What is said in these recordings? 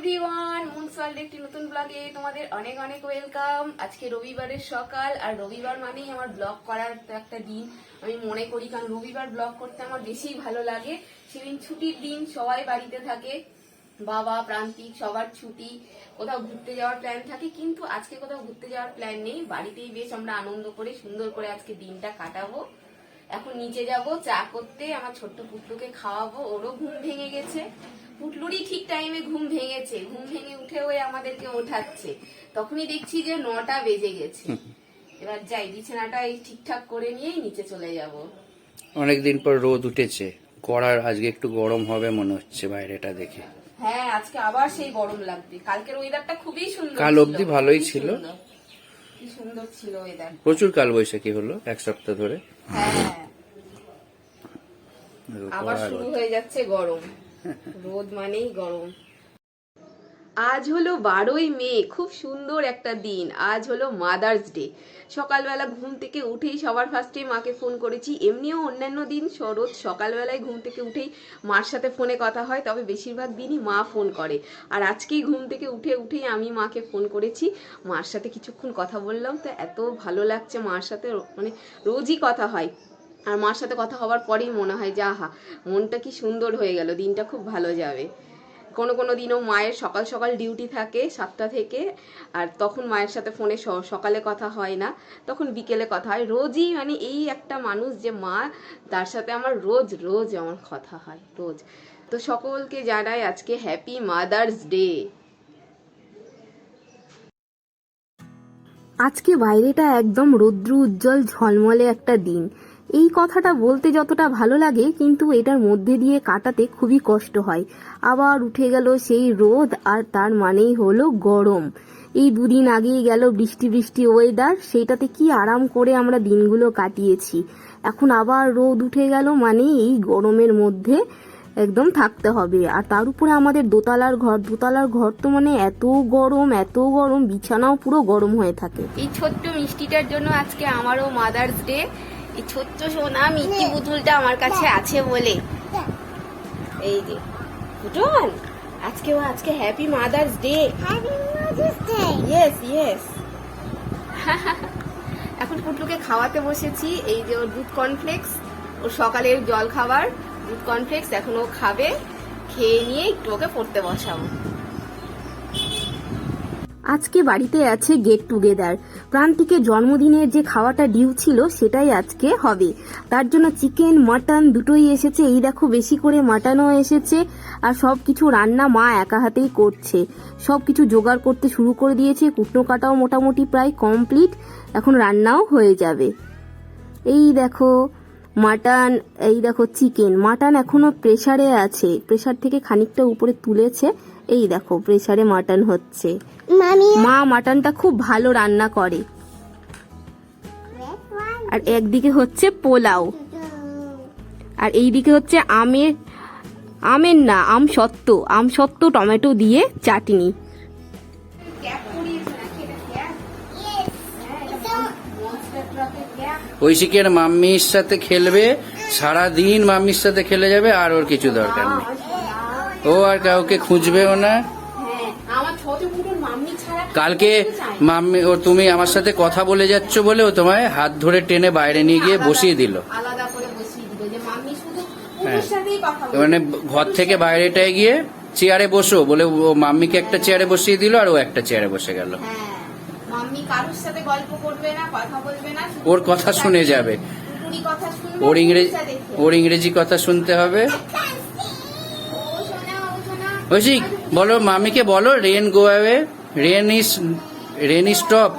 Everyone মুনসওয়ার্ল্ড একটি নতুন ব্লগে তোমাদের অনেক অনেক ওয়েলকাম আজকে রবিবারের সকাল, আর রবিবার মানেই আমার ব্লগ করার একটা দিন। আমি মনে করি, কারণ রবিবার ব্লগ করতে আমার বেশি ভালো লাগে। সেদিন ছুটির দিন, সবাই বাড়িতে থাকে। বাবা, প্রান্তিক, সবার ছুটি, কোথাও ঘুরতে যাওয়ার প্ল্যান থাকে, কিন্তু আজকে কোথাও ঘুরতে যাওয়ার প্ল্যান নেই। বাড়িতেই বেশ আমরা আনন্দ করে, সুন্দর করে আজকে দিনটা কাটাবো। এখন নিচে যাব, চা করতে, আমার ছোট্ট পুটলুকে খাওয়াবো, ওরও ঘুম ভেঙে গেছে। পুটলুরই ঠিক টাইমে ঘুম ভেঙেছে। ঘুম ভেঙে উঠে ওই আমাদেরকে ওঠাচ্ছে। তখনই দেখছি যে নটা বেজে গেছে। এবার যাই বিছানাটা এই ঠিকঠাক করে নিয়েই নিচে চলে যাব। অনেকদিন পর রোদ উঠেছে। কড়ার আজকে একটু গরম হবে মনে হচ্ছে বাইরেটা দেখে। হ্যাঁ আজকে আবার সেই গরম লাগবে। কালকের ওয়েদারটা খুবই সুন্দর কাল অবধি ভালোই ছিল। কি সুন্দর ছিল ওয়েদার প্রচুর কাল বৈশাখী হলো এক সপ্তাহ ধরে। হ্যাঁ। আবার শুরু হয়ে যাচ্ছে গরম। রোদ মানেই গরম। আজ হলো বারোই মে, খুব সুন্দর একটা দিন। আজ হলো মাদার্স ডে সকালবেলা ঘুম থেকে উঠেই সবার ফার্স্টে মাকে ফোন করেছি। এমনিও অন্যান্য দিন রোজ সকালবেলায় ঘুম থেকে উঠেই মার সাথে ফোনে কথা হয়, তবে বেশিরভাগ দিনই মা ফোন করে। আর আজকেই ঘুম থেকে উঠে উঠেই আমি মাকে ফোন করেছি। মার সাথে কিছুক্ষণ কথা বললাম, তো এত ভালো লাগছে মার সাথে মানে রোজই কথা হয়। আর মার সাথে কথা হওয়ার পরেই মনে হয় যে, আহা, মনটা কি সুন্দর হয়ে গেল, দিনটা খুব ভালো যাবে। কোনো কোনো দিনও মায়ের সকাল সকাল ডিউটি থাকে সাতটা থেকে, আর তখন মায়ের সাথে ফোনে সকালে কথা হয় না, তখন বিকেলে কথা হয়। রোজই মানে এই একটা মানুষ যে মা, তার সাথে আমার রোজ রোজ আমার কথা হয়, রোজ। তো সকলকে জানাই আজকে হ্যাপি মাদার্স ডে আজকে বাইরেটা একদম রৌদ্র উজ্জ্বল ঝলমলে একটা দিন। এই কথাটা বলতে যতটা ভালো লাগে, কিন্তু এটার মধ্যে দিয়ে কাটাতে খুবই কষ্ট হয়। আবার উঠে গেল সেই রোদ, আর তার মানেই হলো গরম। এই দুদিন আগেই গেল বৃষ্টি বৃষ্টি ওয়েদার সেইটাতে কি আরাম করে আমরা দিনগুলো কাটিয়েছি। এখন আবার রোদ উঠে গেল মানে এই গরমের মধ্যে একদম থাকতে হবে। আর তার উপরে আমাদের দোতলার ঘর দোতলার ঘর তো মানে এত গরম এত গরম, বিছানাও পুরো গরম হয়ে থাকে। এই ছোট্ট মিষ্টিটার জন্য আজকে আমারও মাদার্স ডে এই ছোট্ট সোনা মিষ্টি পুতুলটা আমার কাছে আছে বলে। এই যে পুতুল আজকে ও আজকে happy Mother's Day yes yes এখন পুটলুকে খাওয়াতে বসেছি এই যে ওর দুধ কর্নফ্লেক্স ওর সকালের জল খাবার দুধ কর্নফ্লেক্স এখন ও খাবে খেয়ে নিয়ে একটু ওকে পড়তে বসাবো। আজকে বাড়িতে আছে গেট টুগেদার প্রান্তিকের জন্মদিনের যে খাওয়াটা ডিউ ছিল, সেটাই আজকে হবে। তার জন্য চিকেন মাটন দুটোই এসেছে। এই দেখো, বেশি করে মাটনও এসেছে। আর সব কিছু রান্না মা একা হাতেই করছে। সব কিছু জোগাড় করতে শুরু করে দিয়েছে। কুটনো কাটাও মোটামুটি প্রায় কমপ্লিট এখন রান্নাও হয়ে যাবে। এই দেখো মাটন এই দেখো চিকেন মাটন এখনও প্রেশারে আছে। প্রেশার থেকে খানিকটা উপরে তুলেছে। এই দেখো প্রেশারে মাটন হচ্ছে। মা মাটনটা খুব ভালো রান্না করে। আর একদিকে হচ্ছে পোলাও। আর এইদিকে হচ্ছে আমের আমের না আম সত্ত্ব আম সত্ত্ব টমেটো দিয়ে চাটনি। ঐশিকের মাম্মির সাথে খেলবে সারা দিন মাম্মির সাথে খেলে যাবে আর ওর কিছু দরকার নেই। ও আর কাউকে খুঁজবেও না। হ্যাঁ আমার ছোট পুটোর মাম্মি ছাড়া কালকে মাম্মি ও তুমি আমার সাথে কথা বলে যাচ্ছ বলে ও তোমায় হাত ধরে টেনে বাইরে নিয়ে গিয়ে বসিয়ে দিল। হ্যাঁ। মানে ঘর থেকে বাইরেটায় গিয়ে চেয়ারে বসো বলে ও মাম্মিকে একটা চেয়ারে বসিয়ে দিল আর ও একটা চেয়ারে বসে গেল। হ্যাঁ। ওর কথা শুনে যাবে। ওর ইংরেজি ওর ইংরেজি কথা শুনতে হবে। ঐশিক বলো মামিকে বলো rain go away rain is rain is stop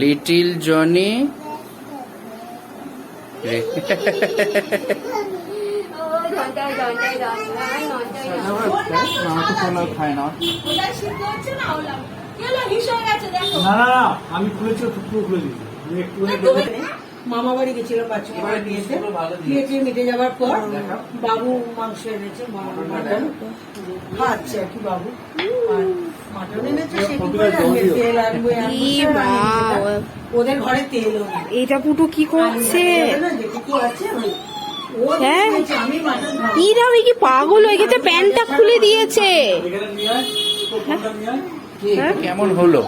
little Johnny না না না না আমি খুলেছি খুলে দিয়েছি। একটু মামা বাড়ি গেছিল বাচ্চা বিয়েতে। বিয়েতে মিটে যাওয়ার পর বাবু মাংস এনেছে মাটন। খাচ্ছে আর কি বাবু। আর মাটন এনেছে তেল আনবে। ওদের ঘরে নেই এটা পুটু কি করছে? যেটুকু আছে হ্যাঁ আমি ইরা ওই। কি পাগল হয়ে। গেছে প্যান্টটা খুলে দিয়েছে এখানে নিয়ে আয় তো ফোনটা নিয়ে আয় কি, কেমন হলো?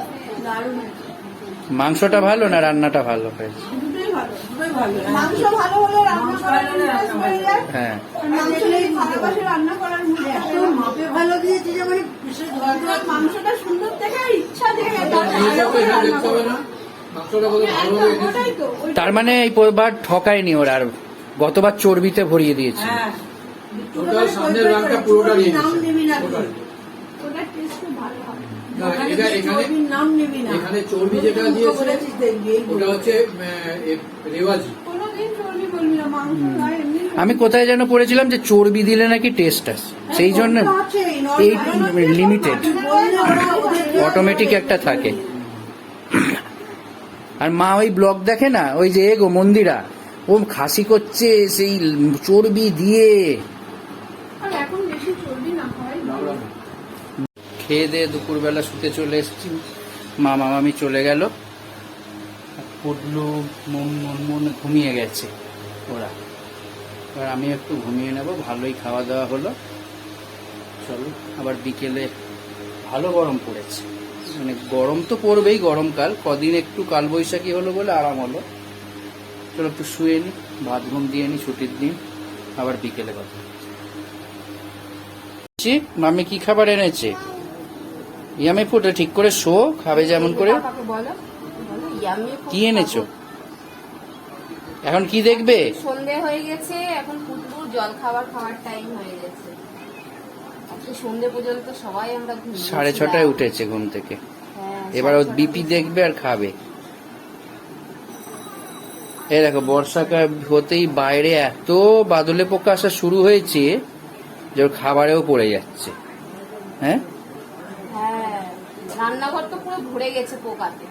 মাংসটা ভালো না রান্নাটা ভালো হয়েছে? ভালো দুটোই ভালো। মাংস ভালো হলে রান্না করার ইন্টারেস্ট রান্না যায়। হ্যাঁ। মাংস নেই ভালোবাসে রান্না করার মুড এত মাপে ভালো দিয়েছে যে মানে বিশেষ ধোয়া ধোয়া মাংসটা সুন্দর দেখে ইচ্ছা দেখে রান্না করা। ওটাই তো ওই তার মানে এই বার ঠকায়নি ওরা আর গতবার চর্বিতে ভরিয়ে দিয়েছে। হ্যাঁ। সামনের পুরোটা নিয়ে নাম নিয়েছে। নিবি না তুই। ওটার টেস্ট খুব ভালো হবে না, ওখানে এটা তুই এখানে চর্বি যেটা দিয়েছে, ওটা হচ্ছে রেওয়াজি। আমি কোথায় যেন পড়েছিলাম যে চর্বি দিলে নাকি টেস্ট আসে সেই জন্য এই লিমিটেড অটোমেটিক একটা থাকে। আর মা ওই ব্লগ দেখে না ওই যে এগো মন্দিরা ও খাসি করছে সেই চর্বি দিয়ে আর এখন বেশি চর্বি না হয় খেয়ে দিয়ে দুপুরবেলা শুতে চলে এসেছি। মা, মামামি চলে গেল। পুটলু মন মন ঘুমিয়ে গেছে ওরা। এবার আমি একটু ঘুমিয়ে নেব, ভালোই খাওয়া দাওয়া হলো। চলো, আবার বিকেলে ভালো গরম পড়েছে। মানে গরম তো পড়বেই গরমকাল, কদিন একটু কালবৈশাখী হলো বলে আরাম হলো। চলো একটু শুয়ে নি, ভাত ঘুম দিয়ে নি ছুটির দিন, আবার বিকেলে কথা মামি কি খাবার এনেছে? ইয়ামি ফুটে ঠিক করে শো খাবে যেমন করে। কি এনেছো? এখন কি দেখবে? সন্ধে হয়ে গেছে এখন পুটপুর জল খাবার খাওয়ার টাইম হয়ে গেছে। সন্ধে পর্যন্ত সবাই আমরা সাড়ে ছটায় উঠেছে ঘুম থেকে। হ্যাঁ, এবার ও বিপি দেখবে আর খাবে। এই দেখো বর্ষাকাল হতেই বাইরে এত বাদলে পোকা আসা শুরু হয়েছে যে ওর খাবারেও পড়ে যাচ্ছে। হ্যাঁ? রান্নাঘর তো পুরো ভরে গেছে পোকাতে।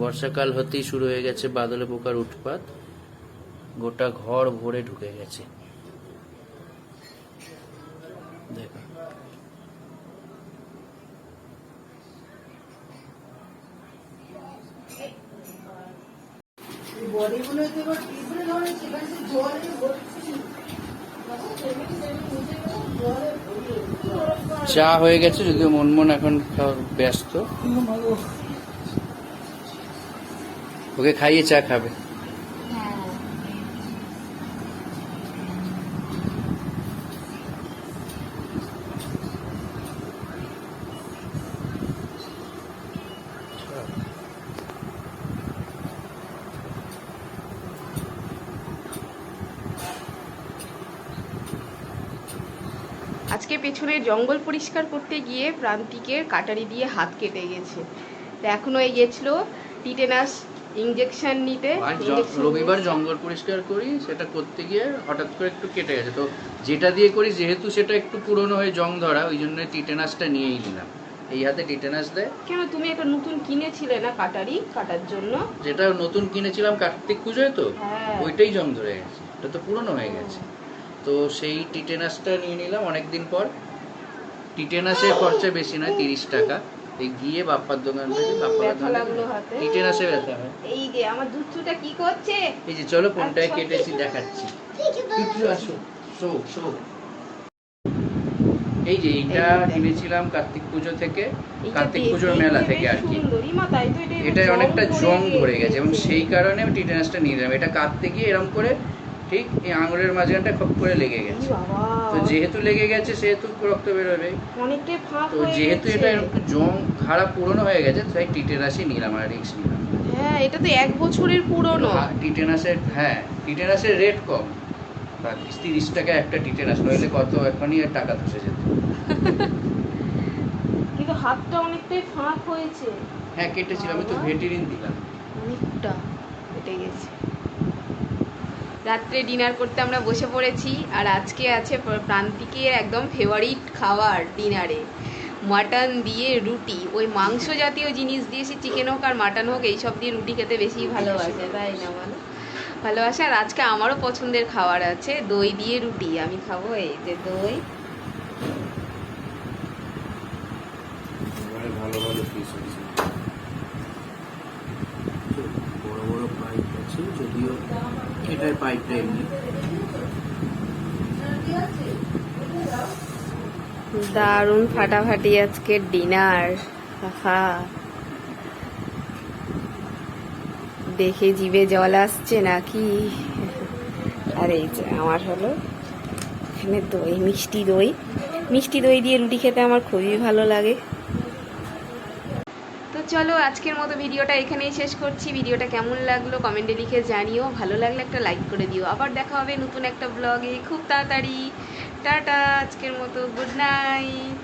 বর্ষাকাল হতেই শুরু হয়ে গেছে বাদলে পোকার উৎপাত। গোটা ঘর ভরে ঢুকে গেছে। দেখো। এই বডিগুলোতে এবার ধরেছে, জলে। চা হয়ে গেছে যদিও মন মন এখন ব্যস্ত। ওকে খাইয়ে চা খাবে। আজকে পেছনের জঙ্গল পরিষ্কার করতে গিয়ে প্রান্তিকের কাটারি দিয়ে হাত কেটে গেছে। তো এখনও এই গেছিল টিটেনাস ইঞ্জেকশন নিতে। রবিবার জঙ্গল পরিষ্কার করি সেটা করতে গিয়ে হঠাৎ করে একটু কেটে গেছে। তো যেটা দিয়ে করি যেহেতু সেটা একটু পুরনো হয়ে জং ধরা ওই জন্য টিটেনাসটা নিয়েই নিলাম। এই হাতে টিটেনাস দেয়। কেন তুমি একটা নতুন কিনেছিলে না কাটারি কাটার জন্য? যেটা নতুন কিনেছিলাম কার্তিক পুজোয় তো হ্যাঁ। ওইটাই জং ধরে গেছে। ওটা তো পুরনো হয়ে গেছে। তো সেই টিটেনাসটা নিয়ে নিলাম অনেকদিন পর। টিটেনাসের খরচা বেশি নয় তিরিশ টাকা। এই গিয়ে বাপ্পার দোকান থেকে বাপ্পার দোকান টিটেনাসে ব্যথা হয়। এই যে আমার দুধটা কি করছে? এই যে চলো আচ্ছা। কেটেছি দেখাচ্ছি। আসো এই যে যে। কিনেছিলাম কার্তিক পুজো থেকে। কার্তিক পুজোর মেলা থেকে আর কি। এটা এটা অনেকটা জং ধরে গেছে এবং সেই কারণে আমি টিটেনাসটা নিয়ে নিলাম। এটা কাটতে গিয়ে এরকম করে ঠিক এই আঙুলের মাঝখানটা খপ করে লেগে গেছে। তো যেহেতু লেগে গেছে সেহেতু রক্ত বেরোবে। তো হয়ে যেহেতু। এটা একটু জং খারাপ পুরনো হয়ে গেছে তাই টিটেনাসই নিলাম আর রিক্স নিলাম। হ্যাঁ এটা তো এক বছরের পুরনো। টিটেনাসের হ্যাঁ টিটেনাসের রেট কম। তিরিশ টাকা একটা টিটেনাস নইলে কত এখনই আর টাকা ধসে যেত। কিন্তু হাতটা অনেকটাই ফাঁক হয়েছে। হ্যাঁ কেটেছিল আমি তো ভেটেরিন দিলাম। অনেকটা কেটে গেছে। রাত্রে ডিনার করতে আমরা বসে পড়েছি, আর আজকে আছে প্র- প্রান্তিকের একদম ফেভারিট খাবার ডিনারে মাটন দিয়ে রুটি, ওই মাংস জাতীয় জিনিস দিয়ে সে চিকেন হোক আর মাটন হোক, এইসব দিয়ে রুটি খেতে বেশি ভালোবাসে, তাই না বলো? ভালোবাসে, আর আজকে আমারও পছন্দের খাবার আছে, দই দিয়ে রুটি, আমি খাব এই যে দই ভালো ভালো পিস হয়েছে আছে পাইপটা এমনি দারুণ ফাটাফাটি আজকের ডিনার। আহা। দেখে জিভে জল আসছে নাকি? আর এই যে আমার হলো এখানে দই, মিষ্টি দই। মিষ্টি দই দিয়ে রুটি খেতে আমার খুবই ভালো লাগে। চলো, আজকের মতো ভিডিওটা এখানেই শেষ করছি। ভিডিওটা কেমন লাগল কমেন্টে লিখে জানিও। ভালো লাগলে একটা লাইক করে দিও। আবার দেখা হবে নতুন একটা ব্লগে। খুব তাড়াতাড়ি। টাটা, আজকের মতো। Good night.